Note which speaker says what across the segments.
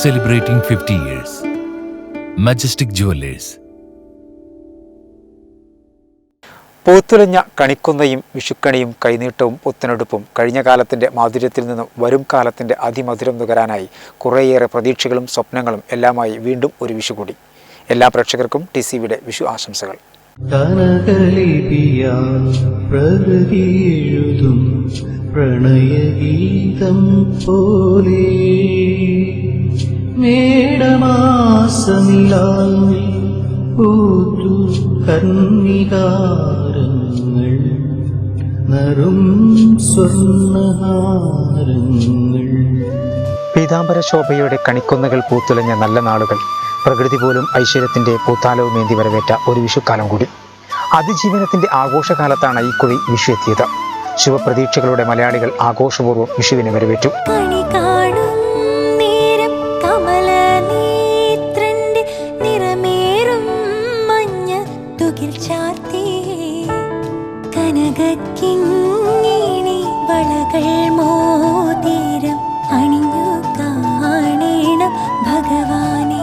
Speaker 1: celebrating 50 years. Majestic Jewelers.
Speaker 2: പൂത്തുലഞ്ഞ കണിക്കുന്നയും വിഷുക്കണിയും കൈനീട്ടവും പുത്തനെടുപ്പും കഴിഞ്ഞ കാലത്തിന്റെ മാധുര്യത്തിൽ നിന്നും വരും കാലത്തിന്റെ അതിമധുരം നുകരാനായി കുറേയേറെ പ്രതീക്ഷകളും സ്വപ്നങ്ങളും എല്ലാമായി വീണ്ടും ഒരു വിഷു കൂടി എല്ലാ പ്രേക്ഷകർക്കും ടി സി വിയുടെ വിഷു ആശംസകൾ
Speaker 3: പ്രണയഗീതം പോലെ മേടമാസമിലാവിൽ പൂത്തു കന്നികാരങ്ങൾ നറും സ്വർണഹാരങ്ങൾ.
Speaker 2: പീതാംബര ശോഭയുടെ കണിക്കൊന്നകൾ പൂത്തുലഞ്ഞ നല്ല നാളുകൾ പ്രകൃതി പോലും ഐശ്വര്യത്തിന്റെ പൂത്താലവുമേന്തി വരവേറ്റ ഒരു വിഷുക്കാലം കൂടി. അതിജീവനത്തിന്റെ ആഘോഷകാലത്താണ് ഈ കുഴി വിഷു എത്തിയത്. ശുഭപ്രതീക്ഷകളുടെ മലയാളികൾ ആഘോഷപൂർവം വിഷുവിനെ വരവേറ്റു.
Speaker 4: തുകിൽ ചാർത്തി കനകക്കിങ്ങിണി വളകൾ മോതിരം അണിഞ്ഞു കാണേണം ഭഗവാനേ.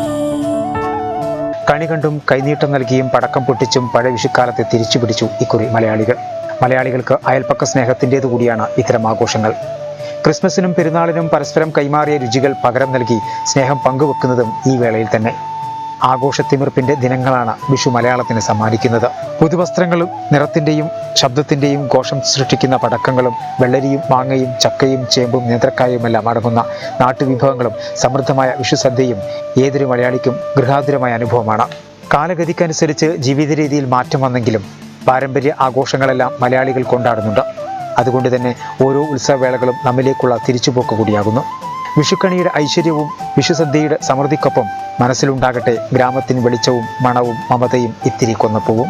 Speaker 2: കണി കണ്ടും കൈനീട്ടം നൽകിയും പടക്കം പൊട്ടിച്ചും പഴയ വിഷുക്കാലത്തെ തിരിച്ചു പിടിച്ചു ഇക്കുറി മലയാളികൾ. മലയാളികൾക്ക് അയൽപ്പക്ക സ്നേഹത്തിന്റേതു കൂടിയാണ് ഇത്തരം ആഘോഷങ്ങൾ. ക്രിസ്മസിനും പെരുന്നാളിനും പരസ്പരം കൈമാറിയ രുചികൾ പകരം നൽകി സ്നേഹം പങ്കുവെക്കുന്നതും ഈ വേളയിൽ തന്നെ. ആഘോഷത്തിമിർപ്പിന്റെ ദിനങ്ങളാണ് വിഷു മലയാളത്തിന് സമ്മാനിക്കുന്നത്. പുതുവസ്ത്രങ്ങളും നിറത്തിന്റെയും ശബ്ദത്തിന്റെയും ഘോഷം സൃഷ്ടിക്കുന്ന പടക്കങ്ങളും വെള്ളരിയും മാങ്ങയും ചക്കയും ചേമ്പും നേന്ത്രക്കായുമെല്ലാം അടങ്ങുന്ന നാട്ടുവിഭവങ്ങളും സമൃദ്ധമായ വിഷുസദ്യയും ഏതൊരു മലയാളിക്കും ഗൃഹാതുരമായ അനുഭവമാണ്. കാലഗതിക്കനുസരിച്ച് ജീവിത രീതിയിൽ മാറ്റം വന്നെങ്കിലും പാരമ്പര്യ ആഘോഷങ്ങളെല്ലാം മലയാളികൾ കൊണ്ടാടുന്നുണ്ട്. അതുകൊണ്ട് തന്നെ ഓരോ ഉത്സവവേളകളും നമ്മിലേക്കുള്ള തിരിച്ചുപോക്ക് കൂടിയാകുന്നു. വിഷുക്കണിയുടെ ഐശ്വര്യവും വിഷുസദ്യയുടെ സമൃദ്ധിക്കൊപ്പം മനസ്സിലുണ്ടാകട്ടെ ഗ്രാമത്തിന് വെളിച്ചവും മണവും മമതയും ഇത്തിരി കൊന്നപ്പൂവും.